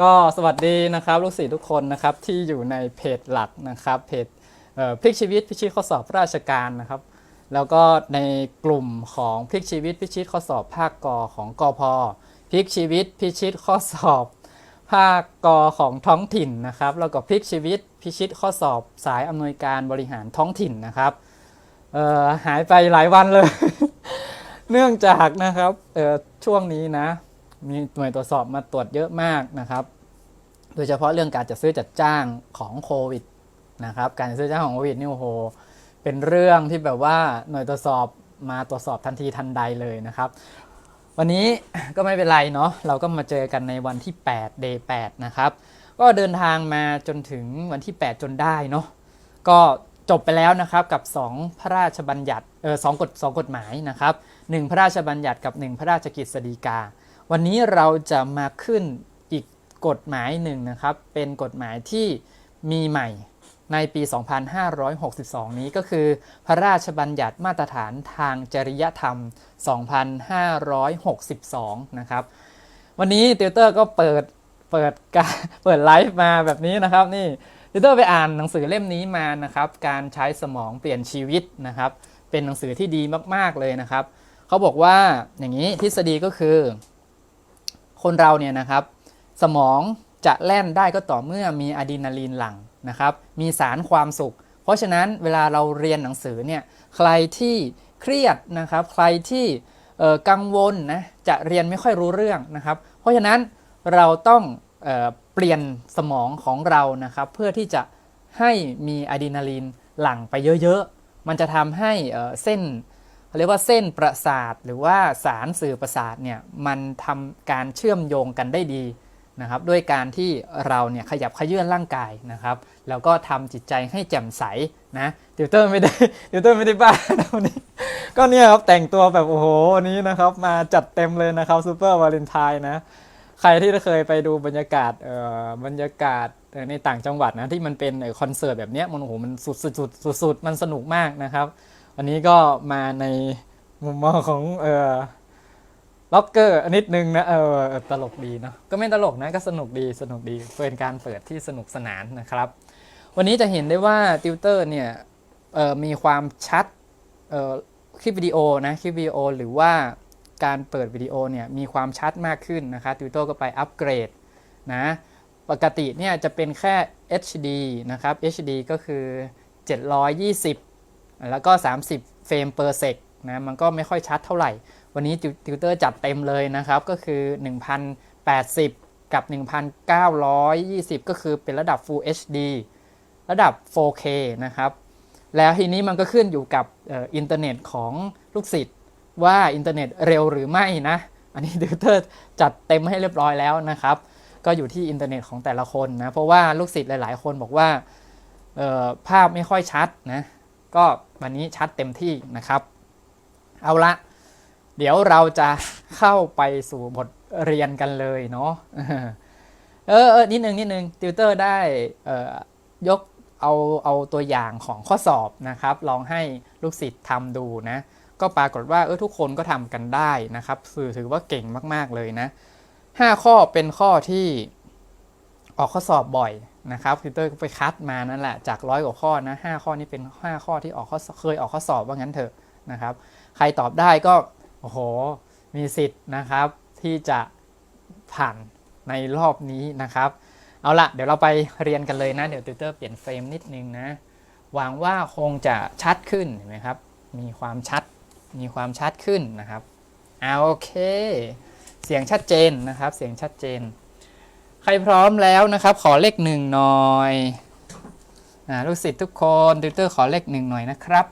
ก็สวัสดีนะครับลูกศิษย์ทุกคนนะครับที่อยู่ในเพจหลักนะครับเพจเพลิกชีวิตพิชิตข้อสอบราชการนะครับ แล้วก็ในกลุ่มของพลิกชีวิตพิชิตข้อสอบภาคกอของกอพพลิกชีวิตพิชิตข้อสอบ ภาคกอของท้องถิ่นนะครับแล้วก็พลิกชีวิตพิชิตข้อสอบสายอำนวยการบริหารท้องถิ่นนะครับหายไปหลายวันเลย เนื่องจากนะครับช่วงนี้นะ มีหน่วยตรวจสอบมาตรวจเยอะมากนะครับ โดยเฉพาะเรื่องการจัดซื้อจัดจ้างของโควิดนะครับ การจัดซื้อจ้างของโควิดนี่โอ้โห เป็นเรื่องที่แบบว่าหน่วยตรวจสอบมาตรวจสอบทันทีทันใดเลยนะครับ วันนี้ก็ไม่เป็นไรเนาะ เราก็มาเจอกันในวันที่ 8 day 8นะครับ ก็เดินทางมาจนถึงวันที่ 8 จนได้เนาะ ก็จบไปแล้วนะครับกับ 2 พระราชบัญญัติเออสองกฎสองกฎหมายนะครับหนึ่งพระราชบัญญัติกับ 1 พระราชกฤษฎีกา วันนี้เราจะมาขึ้นอีกกฎหมายหนึ่งนะครับ เป็นกฎหมายที่มีใหม่ในปี 2562 นี้ก็คือ พระราชบัญญัติมาตรฐานทางจริยธรรม 2562 นะครับ วันนี้ติวเตอร์ก็เปิดเปิดการเปิดไลฟ์มาแบบนี้นะครับนี่ติวเตอร์ไปอ่านหนังสือเล่มนี้มานะครับ การใช้สมองเปลี่ยนชีวิตนะครับ เป็นหนังสือที่ดีมากๆเลยนะครับ เขาบอกว่าอย่างนี้ทฤษฎีก็คือ คนเราเนี่ยนะครับสมองจะแล่นได้ก็ต่อเมื่อมีอะดรีนาลีนหลั่งนะครับมีสารความสุข เพราะฉะนั้นเวลาเราเรียนหนังสือเนี่ยใครที่เครียดนะครับใครที่กังวลนะจะเรียนไม่ค่อยรู้เรื่องนะครับ เพราะฉะนั้นเราต้องเออเปลี่ยนสมองของเรานะครับ เพื่อที่จะให้มีอะดรีนาลีนหลั่งไปเยอะๆ มันจะทำให้เเส้น เรียกว่าเส้นประสาทหรือว่าสารสื่อประสาทเนี่ยมันทำการเชื่อมโยงกันได้ดีนะครับด้วยการที่เราเนี่ยขยับขยื่นร่างกายนะครับแล้วก็ทำจิตใจให้แจ่มใสนะติวเตอร์ไม่ได้ติวเตอร์ไม่ได้บ้าวันนี้ก็เนี่ยครับแต่งตัวแบบโอ้โหวันนี้นะครับมาจัดเต็มเลยนะครับซูเปอร์วาเลนไทน์นะใครที่เคยไปดูบรรยากาศเอ่อบรรยากาศในต่างจังหวัดนะที่มันเป็นคอนเสิร์ตแบบเนี้ยมันโอ้โหมันสุดสุดสุดสุดมันสนุกมากนะครับ วันนี้ก็มาในมุมมองของเออล็อกเกอร์นิดนึงนะเออตลกดีเนาะก็ไม่ตลกนะก็สนุกดีสนุกดีเป็นการเปิดที่สนุกสนานนะครับ วันนี้จะเห็นได้ว่าติวเตอร์เนี่ยมีความชัดเออคลิปวิดีโอนะคลิปวิดีโอหรือว่าการเปิดวิดีโอเนี่ยมีความชัดมากขึ้นนะคะติวเตอร์ก็ไปอัปเกรดนะปกติเนี่ยจะเป็นแค่ HD นะครับ HD ก็คือ 720 แล้วก็ 30 เฟรม per sec นะมันก็ไม่ค่อยชัดเท่าไหร่ วันนี้ติวเตอร์จัดเต็มเลยนะครับ ก็คือ 1080 กับ 1920 ก็คือเป็นระดับ Full HD ระดับ 4K นะครับ แล้วทีนี้มันก็ขึ้นอยู่กับอินเทอร์เน็ตของลูกศิษย์ว่าอินเทอร์เน็ตเร็วหรือไม่นะ อันนี้ติวเตอร์จัดเต็มให้เรียบร้อยแล้วนะครับ ก็อยู่ที่อินเทอร์เน็ตของแต่ละคนนะ เพราะว่าลูกศิษย์หลาย ๆ คนบอกว่าภาพไม่ค่อยชัดนะ ก็ วันนี้ชัดเต็มที่นะครับ เอาละเดี๋ยวเราจะเข้าไปสู่บทเรียนกันเลยเนาะเออเออนิดนึงนิดนึงติวเตอร์ได้เอ่อยกเอาเอาตัวอย่างของข้อสอบนะครับ ลองให้ลูกศิษย์ทำดูนะ ก็ปรากฏว่าเออทุกคนก็ทำกันได้นะครับ สื่อถือว่าเก่งมาก ๆ เลยนะห้าข้อเป็นข้อที่ ออกข้อสอบบ่อยนะครับติวเตอร์ก็ไปคัดมานั่นแหละจากร้อยกว่าข้อนะห้าข้อนี้เป็นห้าข้อที่ออกข้อเคยออกข้อสอบว่างั้นเถอะนะครับ ใครตอบได้ก็โอ้โหมีสิทธิ์นะครับ ที่จะผ่านในรอบนี้นะครับ เอาละเดี๋ยวเราไปเรียนกันเลยนะ เดี๋ยวติวเตอร์เปลี่ยนเฟรมนิดนึงนะหวังว่าคงจะชัดขึ้นเห็นไหมครับ มีความชัดมีความชัดขึ้นนะครับเอาโอเค เสียงชัดเจนนะครับ เสียงชัดเจน ใครพร้อมแล้วนะครับ ขอเลขหนึ่งหน่อยอ่าลูกศิษย์ทุกคนติวเตอร์ขอเลขหนึ่งหน่อยนะครับ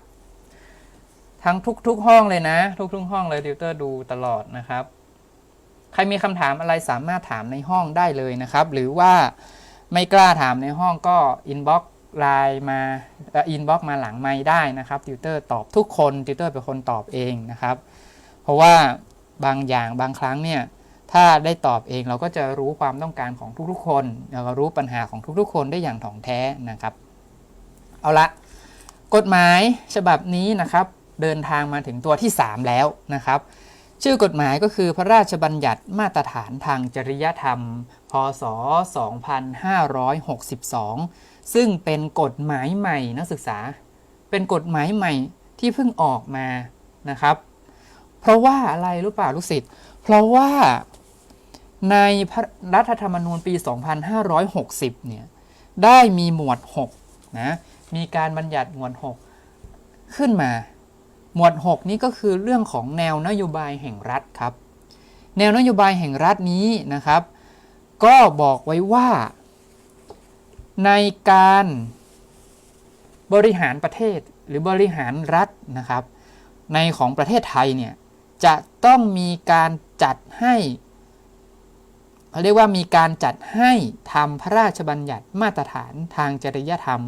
ทั้งทุกๆห้องเลยนะ ทุกๆห้องเลยติวเตอร์ดูตลอดนะครับ ใครมีคำถามอะไรสามารถถามในห้องได้เลยนะครับ หรือว่าไม่กล้าถามในห้องก็อินบ็อกไลน์มาอินบ็อกมาหลังไม่ได้นะครับติวเตอร์ตอบทุกคนติวเตอร์เป็นคนตอบเองนะครับ เพราะว่าบางอย่างบางครั้งเนี่ย ถ้าได้ตอบเองเราก็จะรู้ความต้องการของทุกๆ คนแล้วก็รู้ปัญหาของทุกๆ คนได้อย่างถ่องแท้นะครับ เอาละกฎหมายฉบับนี้นะครับ เดินทางมาถึงตัวที่ 3 แล้วนะครับ ชื่อกฎหมายก็คือพระราชบัญญัติมาตรฐานทางจริยธรรม พศ 2562 ซึ่งเป็นกฎหมายใหม่นักศึกษา เป็นกฎหมายใหม่ที่เพิ่งออกมานะครับ เพราะว่าอะไรรู้เปล่าลูกศิษย์เพราะว่า ในระรัฐธรรมนูญปี 2560 เนี่ย ได้มีหมวด 6 นะ มีการบัญญัติหมวด 6 ขึ้นมา หมวด 6 นี้ก็คือเรื่องของแนวนโยบายแห่งรัฐครับ แนวนโยบายแห่งรัฐนี้นะครับ ก็บอกไว้ว่า ในการบริหารประเทศหรือบริหารรัฐนะครับ ในของประเทศไทยเนี่ย จะต้องมีการจัดให้ เขาเรียกว่ามีการจัดให้ทำพระราชบัญญัติมาตรฐานทางจริยธรรม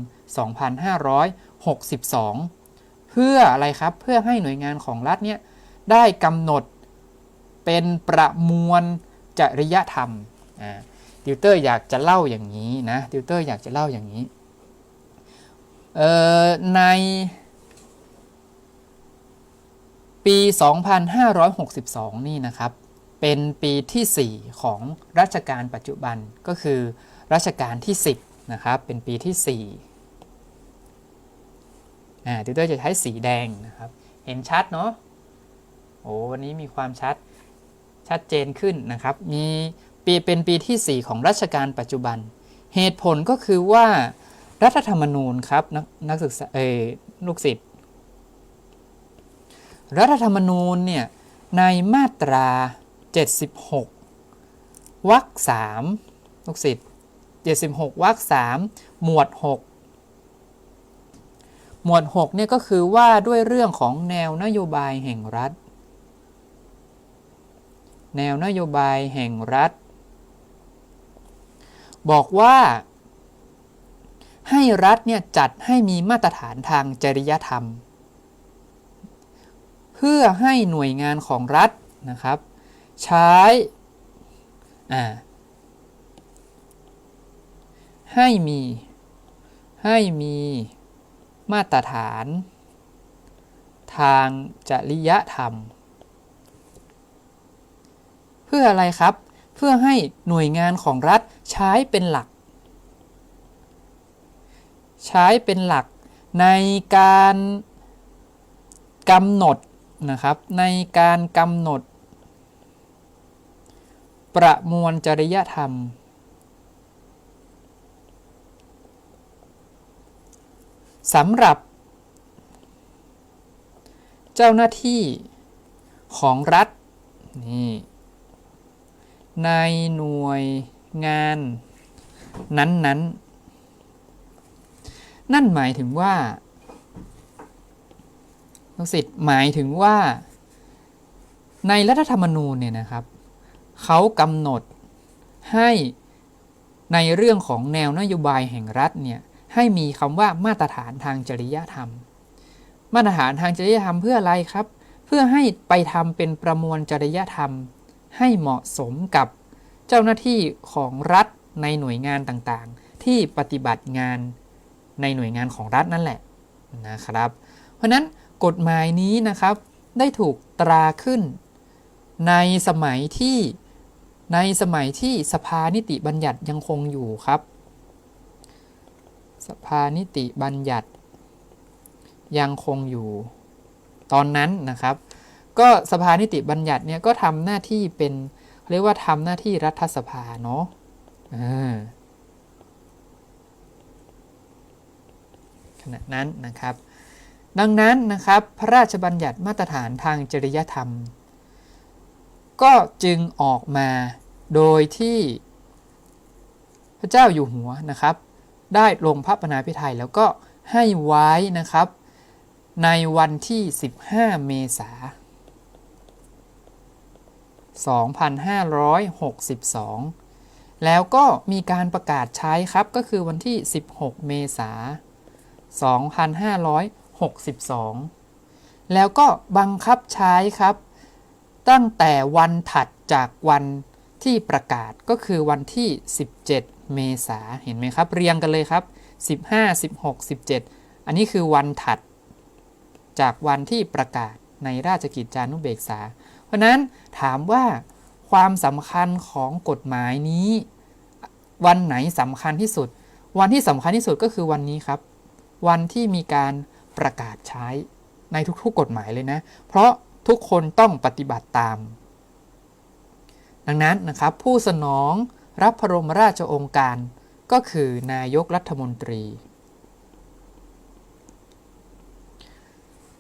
2562 เพื่ออะไรครับเพื่อให้หน่วยงานของรัฐเนี่ยได้กำหนดเป็นประมวลจริยธรรมติวเตอร์อยากจะเล่าอย่างนี้นะติวเตอร์อยากจะเล่าอย่างนี้ในปี 2562 นี่นะครับ เป็นปีที่ 4 ของรัชกาลปัจจุบันก็คือรัชกาลที่ 10 นะครับ เป็นปีที่4อ่าติวเตอร์จะใช้สีแดงนะครับ เห็นชัดเนาะโอ้วันนี้มีความชัดชัดเจนขึ้นนะครับ มีปีเป็นปีที่ 4 ของรัชกาลปัจจุบัน เหตุผลก็คือว่ารัฐธรรมนูญครับนักนักศึกษาเออลูกศิษย์รัฐธรรมนูญเนี่ยในมาตรา 76วรรค3ลูกศิษย์76วรรค3หมวด 6 หมวด6เนี่ยก็คือว่าด้วยเรื่องของแนวนโยบายแห่งรัฐ แนวนโยบายแห่งรัฐ บอกว่าให้รัฐเนี่ยจัดให้มีมาตรฐานทางจริยธรรม เพื่อให้หน่วยงานของรัฐนะครับ ใช้อ่าให้มี ให้มีมาตรฐาน ทางจริยธรรม เพื่ออะไรครับ เพื่อให้หน่วยงานของรัฐใช้เป็นหลัก ใช้เป็นหลักในการกำหนดนะครับ ในการกำหนด ประมวลจริยธรรม สำหรับ เจ้าหน้าที่ของรัฐนี่ในหน่วยงานนั้นๆนั่นหมายถึงว่าลูกศิษย์หมายถึงว่า ในรัฐธรรมนูญเนี่ยนะครับ เขากำหนดให้ในเรื่องของแนวนโยบายแห่งรัฐเนี่ยให้มีคำว่ามาตรฐานทางจริยธรรม มาตรฐานทางจริยธรรมเพื่ออะไรครับ เพื่อให้ไปทำเป็นประมวลจริยธรรม ให้เหมาะสมกับเจ้าหน้าที่ของรัฐในหน่วยงานต่างๆ ที่ปฏิบัติงานในหน่วยงานของรัฐนั่นแหละนะครับ เพราะนั้นกฎหมายนี้นะครับได้ถูกตราขึ้น ในสมัยที่ ในสมัยที่สภานิติบัญญัติยังคงอยู่ครับ สภานิติบัญญัติ ยังคงอยู่ ตอนนั้นนะครับ ก็สภานิติบัญญัติเนี่ยก็ทำหน้าที่เป็นเรียกว่าทำหน้าที่รัฐสภาเนาะขณะนั้นนะครับ ดังนั้นนะครับพระราชบัญญัติมาตรฐานทางจริยธรรม ก็จึงออกมา โดยที่พระเจ้าอยู่หัวนะครับ ได้ลงพระปนาพิไทยแล้วก็ให้ไว้นะครับ ในวันที่ 15 เมษายน2562 แล้วก็มีการประกาศใช้ครับก็คือวันที่ 16 เมษายน2562 แล้วก็บังคับใช้ครับ ตั้งแต่วันถัดจากวัน ที่ประกาศก็คือวันที่ 17 เมษาเห็นไหมครับ เรียงกันเลยครับ 15 16 17 อันนี้คือวันถัด จากวันที่ประกาศในราชกิจจานุเบกษา เพราะนั้นถามว่าความสำคัญของกฎหมายนี้ วันไหนสำคัญที่สุด วันที่สำคัญที่สุดก็คือวันนี้ครับ วันที่มีการประกาศใช้ในทุกๆกฎหมายเลยนะ เพราะทุกคนต้องปฏิบัติตาม ดังนั้นนะครับผู้สนองรับพระบรมราชโองการ ก็คือนายกรัฐมนตรี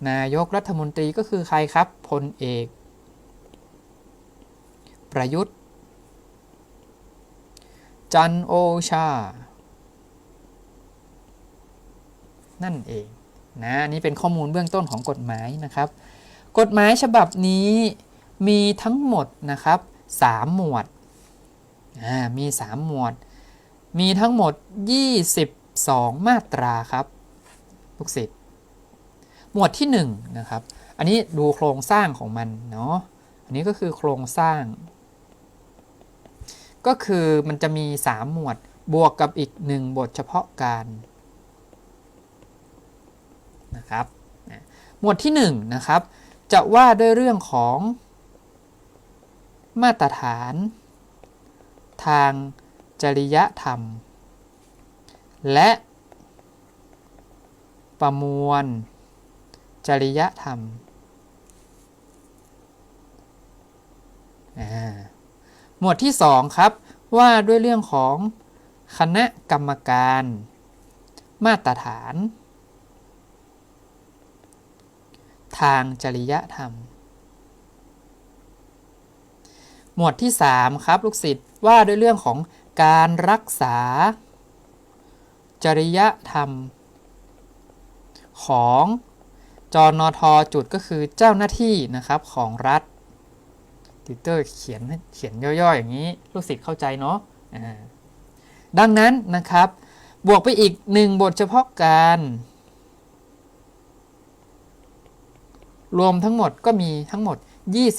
นายกรัฐมนตรีก็คือใครครับพลเอก ประยุทธ์ จันโอชา นั่นเองนะอันนี่เป็นข้อมูลเบื้องต้นของกฎหมายนะครับ กฎหมายฉบับนี้มีทั้งหมดนะครับ 3 หมวดอ่ามี 3 หมวด มีทั้งหมด 22 มาตราครับ ลูกศิษย์ หมวดที่ 1 นะครับ อันนี้ดูโครงสร้างของมันเนาะ อันนี้ก็คือโครงสร้าง ก็คือมันจะมี 3 หมวด บวกกับอีก 1 บทเฉพาะการนะครับ หมวดที่ 1 นะครับ จะว่าด้วยเรื่องของ มาตรฐาน ทางจริยธรรม และ ประมวล จริยธรรม หมวดที่ 2 ครับ ว่าด้วยเรื่องของคณะกรรมการ มาตรฐาน ทางจริยธรรม หมวดที่ 3 ครับ ลูกศิษย์ว่าด้วยเรื่องของการรักษา จริยธรรม ของจอนอทอจุดก็คือเจ้าหน้าที่นะครับของรัฐติเตอร์เขียนเขียนย่อๆอย่างนี้ ลูกศิษย์เข้าใจเนาะดังนั้นนะครับ บวกไปอีก1บทเฉพาะการ รวมทั้งหมดก็มีทั้งหมด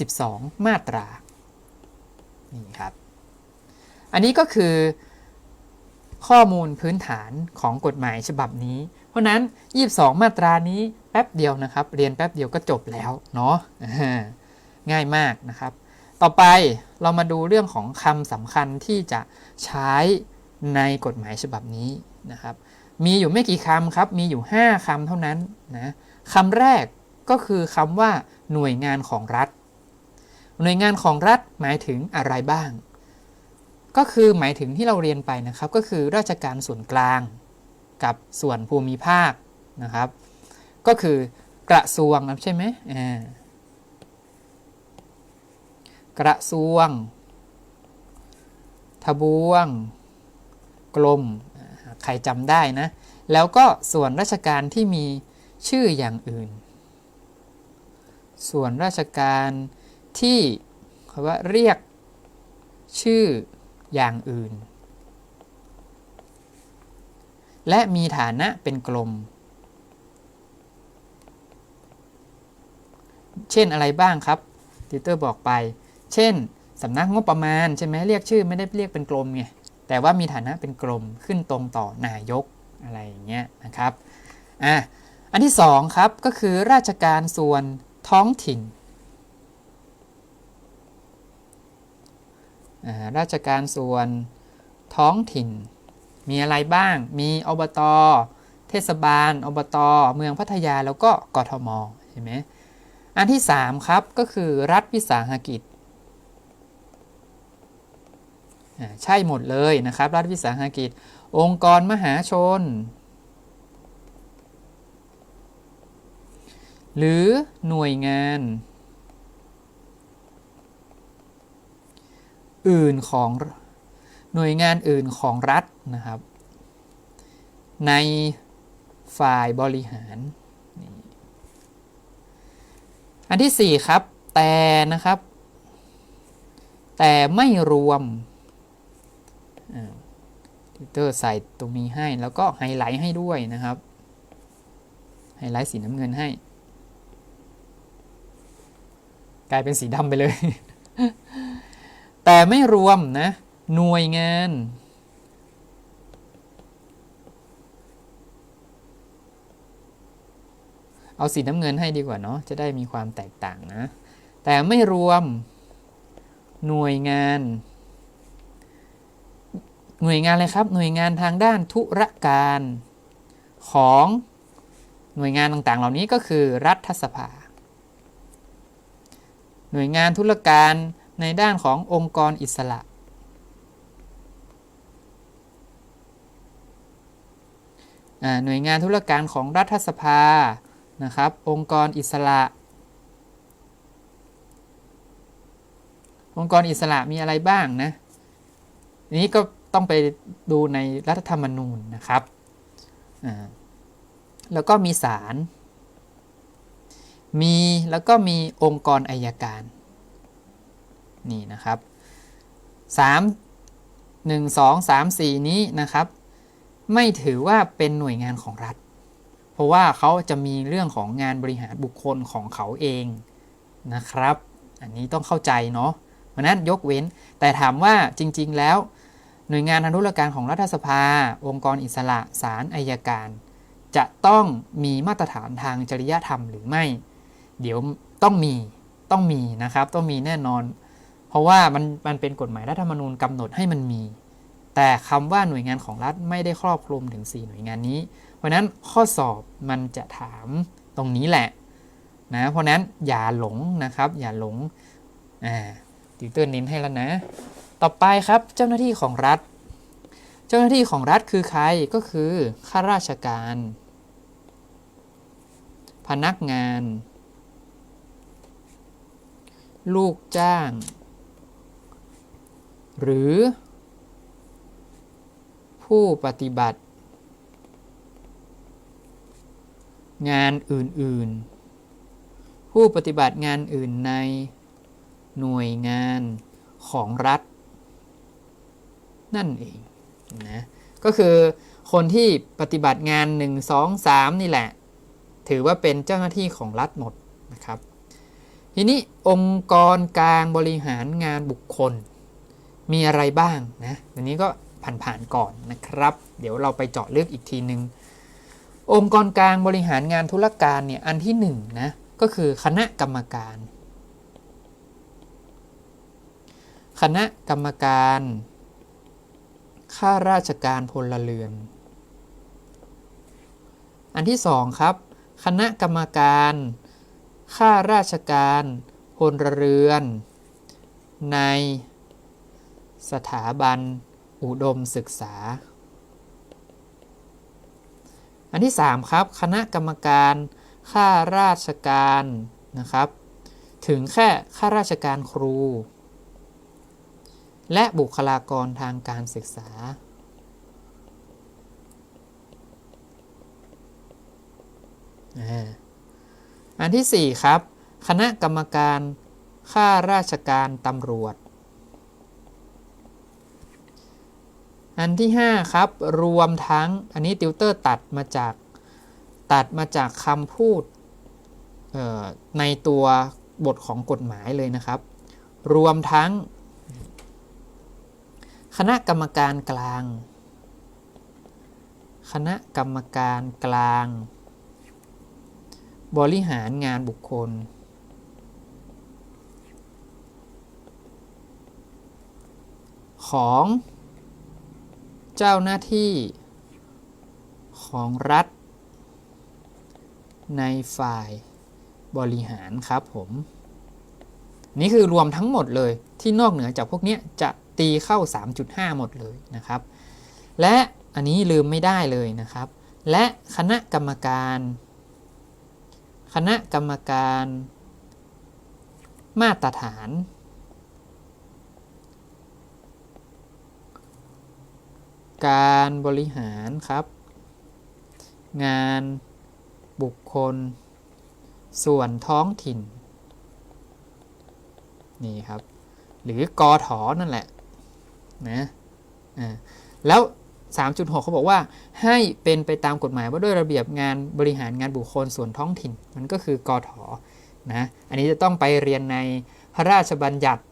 22 มาตรา นี่ครับ อันนี้ก็คือข้อมูลพื้นฐานของกฎหมายฉบับนี้ เพราะนั้น 22 มาตรานี้แป๊บเดียวนะครับ เรียนแป๊บเดียวก็จบแล้วเนาะง่ายมากนะครับ ต่อไปเรามาดูเรื่องของคำสำคัญที่จะใช้ในกฎหมายฉบับนี้นะครับ มีอยู่ไม่กี่คำครับ มีอยู่ 5คำเท่านั้นนะคำแรกก็คือคำว่าหน่วยงานของรัฐ หน่วยงานของรัฐหมายถึงอะไรบ้าง ก็คือหมายถึงที่เราเรียนไปนะครับ ก็คือราชการส่วนกลาง กับส่วนภูมิภาคนะครับ ก็คือกระทรวงใช่ไหมอ่ากระทรวง ทบวงกรมใครจำได้นะ แล้วก็ส่วนราชการที่มีชื่ออย่างอื่น ส่วนราชการ ที่เขาว่าเรียกชื่ออย่างอื่น และมีฐานะเป็นกลม เช่นอะไรบ้างครับติเตอร์บอกไป เช่นสำนักงบประมาณใช่ไหมเรียกชื่อไม่ได้เรียกเป็นกลมไงแต่ว่ามีฐานะเป็นกลมขึ้นตรงต่อนายกอะไรอย่างเงี้ยนะครับอะอันที่สองครับ ก็คือราชการส่วนท้องถิ่น ราชการส่วนท้องถิ่น มีอะไรบ้าง มีอบต เทศบาล อบต เมืองพัทยาแล้วก็กทมใช่ไหมอันที่ 3 ครับ ก็คือรัฐวิสาหกิจใช่หมดเลยนะครับ รัฐวิสาหกิจ องค์กรมหาชน หรือหน่วยงาน อื่นของหน่วยงานอื่นของรัฐนะครับ ในฝ่ายบริหาร อันที่ 4 ครับ แต่นะครับ แต่ไม่รวมทิวเตอร์ใส่ตรงนี้ให้แล้วก็ไฮไลท์ให้ด้วยนะครับ ไฮไลท์สีน้ำเงินให้ กลายเป็นสีดำไปเลย แต่ไม่รวมนะหน่วยงาน เอาสีน้ำเงินให้ดีกว่าเนาะจะได้มีความแตกต่างนะ แต่ไม่รวมหน่วยงาน หน่วยงานอะไรครับ หน่วยงานทางด้านธุรการของหน่วยงานต่างๆ เหล่านี้ก็คือรัฐสภา หน่วยงานธุรการ ในด้านขององค์กรอิสระ หน่วยงานธุรการของรัฐสภานะครับ องค์กรอิสระ องค์กรอิสระมีอะไรบ้างนะนี้ก็ต้องไปดูในรัฐธรรมนูญนะครับ แล้วก็มีศาล มีแล้วก็มีองค์กรอายการ นี่นะครับ 3 1 2 3 4 นี้นะครับ ไม่ถือว่าเป็นหน่วยงานของรัฐ เพราะว่าเขาจะมีเรื่องของงานบริหารบุคคลของเขาเองนะครับ อันนี้ต้องเข้าใจเนาะเพราะนั้นยกเว้น แต่ถามว่าจริง ๆ แล้วหน่วยงานทางธุรการของรัฐสภา องค์กรอิสระศาลอายการ จะต้องมีมาตรฐานทางจริยธรรมหรือไม่ เดี๋ยวต้องมีต้องมีนะครับ ต้องมีแน่นอน เพราะว่ามันมันเป็นกฎหมายรัฐธรรมนูญกำหนดให้มันมี แต่คำว่าหน่วยงานของรัฐไม่ได้ครอบคลุมถึง 4 หน่วยงานนี้ เพราะนั้นข้อสอบมันจะถามตรงนี้แหละนะเพราะฉะนั้นอย่าหลงนะครับ อย่าหลงอ่าติวเตอร์เน้นให้แล้วนะ ต่อไปครับเจ้าหน้าที่ของรัฐ เจ้าหน้าที่ของรัฐคือใครก็คือข้าราชการ พนักงาน ลูกจ้าง หรือ ผู้ปฏิบัติ งานอื่น ๆ ผู้ปฏิบัติงานอื่นใน หน่วยงานของรัฐ นั่นเองนะก็คือคนที่ปฏิบัติงาน 1 2 3 นี่แหละ ถือว่าเป็นเจ้าหน้าที่ของรัฐหมดนะครับ ทีนี้องค์กรกลางบริหารงานบุคคล มีอะไรบ้างนะอันนี้ก็ผ่านๆก่อนนะครับ เดี๋ยวเราไปเจาะลึกอีกทีหนึ่งองค์กรกลางบริหารงานธุรการเนี่ยอันที่หนึ่งนะก็คือคณะกรรมการ คณะกรรมการข้าราชการพลเรือน อันที่สองครับ คณะกรรมการข้าราชการพลเรือน ใน สถาบัน อุดมศึกษา อันที่ 3 ครับ คณะกรรมการข้าราชการนะครับ ถึงแค่ข้าราชการครู และบุคลากรทางการศึกษาอันที่ 4 ครับ คณะกรรมการข้าราชการตำรวจ อันที่ 5 ครับ รวมทั้งอันนี้ติวเตอร์ตัดมาจากตัดมาจากคำพูดในตัวบทของกฎหมายเลยนะครับ รวมทั้ง คณะกรรมการกลาง คณะกรรมการกลาง บริหารงานบุคคล ของ เจ้าหน้าที่ของรัฐ ในฝ่ายบริหารครับผม นี่คือรวมทั้งหมดเลยที่นอกเหนือจากพวกนี้จะตีเข้า 3.5 หมดเลยนะครับ และอันนี้ลืมไม่ได้เลยนะครับ และคณะกรรมการ คณะกรรมการ มาตรฐาน การบริหารครับ งานบุคคล ส่วนท้องถิ่น นี่ครับ หรือกอถอนั่นแหละนะอ่าแล้ว 3.6 เขาบอกว่าให้เป็นไปตามกฎหมายว่าด้วยระเบียบงานบริหารงานบุคคลส่วนท้องถิ่น มันก็คือกอถอนะอันนี้จะต้องไปเรียนในพระราชบัญญัติ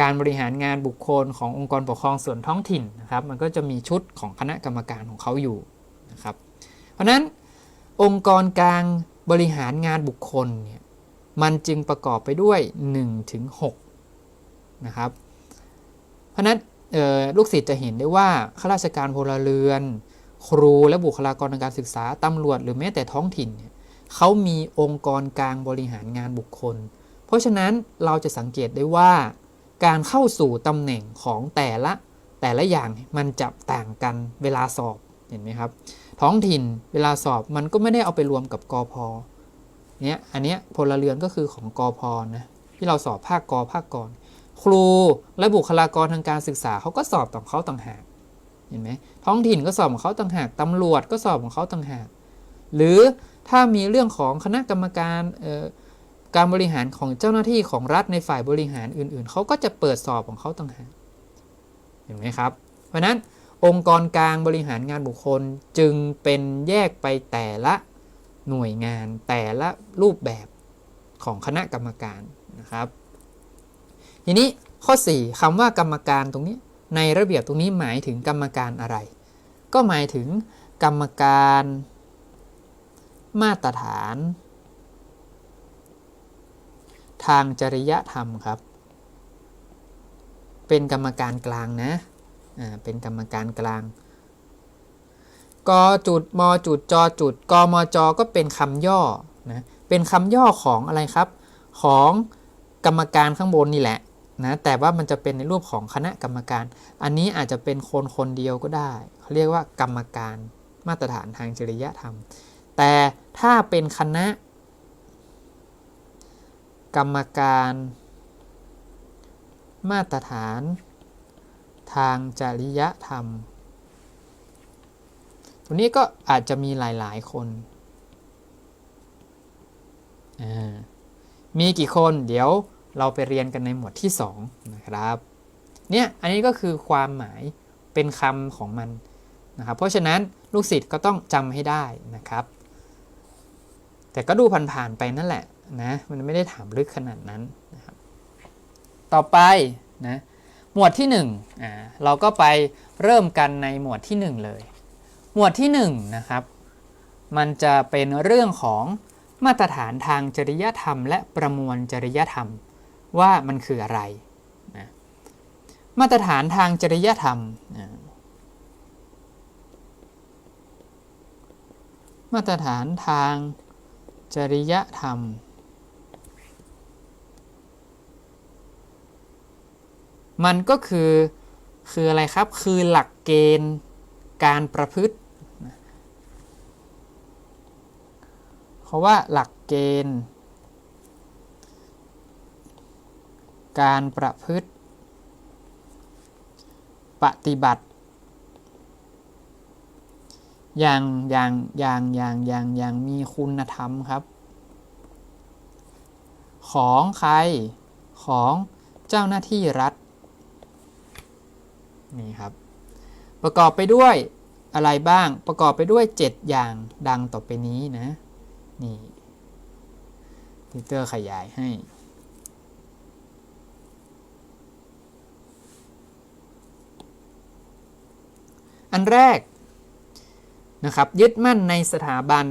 การบริหารงานบุคคลขององค์กรปกครองส่วนท้องถิ่นนะครับ มันก็จะมีชุดของคณะกรรมการของเขาอยู่นะครับ เพราะนั้นองค์กรกลางบริหารงานบุคคลเนี่ยมันจึงประกอบไปด้วย1ถึง6นะครับ เพราะนั้นลูกศิษย์จะเห็นได้ว่าข้าราชการพลเรือน ครูและบุคลากรทางการศึกษาตำรวจหรือแม้แต่ท้องถิ่นเนี่ยเขามีองค์กรกลางบริหารงานบุคคล เพราะฉะนั้นเราจะสังเกตได้ว่า การเข้าสู่ตำแหน่งของแต่ละแต่ละอย่างมันจะต่างกันเวลาสอบเห็นไหมครับ ท้องถิ่นเวลาสอบมันก็ไม่ได้เอาไปรวมกับกอพเนี่ยอันเนี้ยพลเรือนก็คือของกอพนะที่เราสอบภาคกอภาคกรครูและบุคลากรทางการศึกษาเขาก็สอบของเขาต่างหากเห็นไหมท้องถิ่นก็สอบของเขาต่างหากตำรวจก็สอบของเขาต่างหาก หรือถ้ามีเรื่องของคณะกรรมการเอ่อ การบริหารของเจ้าหน้าที่ของรัฐในฝ่ายบริหารอื่นๆ เขาก็จะเปิดสอบของเขาต่างหากเห็นไหมครับ เพราะนั้นองค์กรกลางบริหารงานบุคคลจึงเป็นแยกไปแต่ละหน่วยงานแต่ละรูปแบบของคณะกรรมการนะครับ ทีนี้ข้อ 4คำว่ากรรมการตรงนี้ ในระเบียบตรงนี้หมายถึงกรรมการอะไร ก็หมายถึงกรรมการมาตรฐาน ทางจริยธรรมครับ เป็นกรรมการกลางนะอ่าเป็นกรรมการกลางกจุดมจุดจจุดกมจก็เป็นคำย่อนะเป็นคำย่อของอะไรครับ ของกรรมการข้างบนนี่แหละนะแต่ว่ามันจะเป็นในรูปของคณะกรรมการ อันนี้อาจจะเป็นคนคนเดียวก็ได้เขาเรียกว่ากรรมการมาตรฐานทางจริยธรรม แต่ถ้าเป็นคณะ กรรมการ มาตรฐาน ทางจริยธรรมตัวนี้ก็อาจจะมีหลาย ๆ คน มีกี่คนเดี๋ยวเราไปเรียนกันในหมวดที่ 2 นะครับ เนี่ย อันนี้ก็คือความหมายเป็นคำของมันนะครับ เพราะฉะนั้นลูกศิษย์ก็ต้องจำให้ได้นะครับ แต่ก็ดูผ่านๆไปนั่นแหละ นะมันไม่ได้ถามลึกขนาดนั้นนะครับต่อไปนะหมวดที่1อ่าเราก็ไปเริ่มกันในหมวดที่ 1 เลย หมวดที่1นะครับมันจะเป็นเรื่องของมาตรฐานทางจริยธรรม และประมวลจริยธรรม ว่ามันคืออะไรนะมาตรฐานทางจริยธรรมนะมาตรฐานทางจริยธรรม มันก็คือคืออะไรครับ คือหลักเกณฑ์การประพฤติเขาว่าหลักเกณฑ์ การประพฤติ ปฏิบัติ อย่างอย่างอย่างอย่างอย่างอย่างมีคุณธรรมครับ ของใครของเจ้าหน้าที่รัฐ นี่ครับ ประกอบไปด้วยอะไรบ้าง ประกอบไปด้วย 7 อย่างดังต่อไปนี้นะ นี่ทิเตอร์ขยายให้ อันแรกนะครับ ยึดมั่นในสถาบัน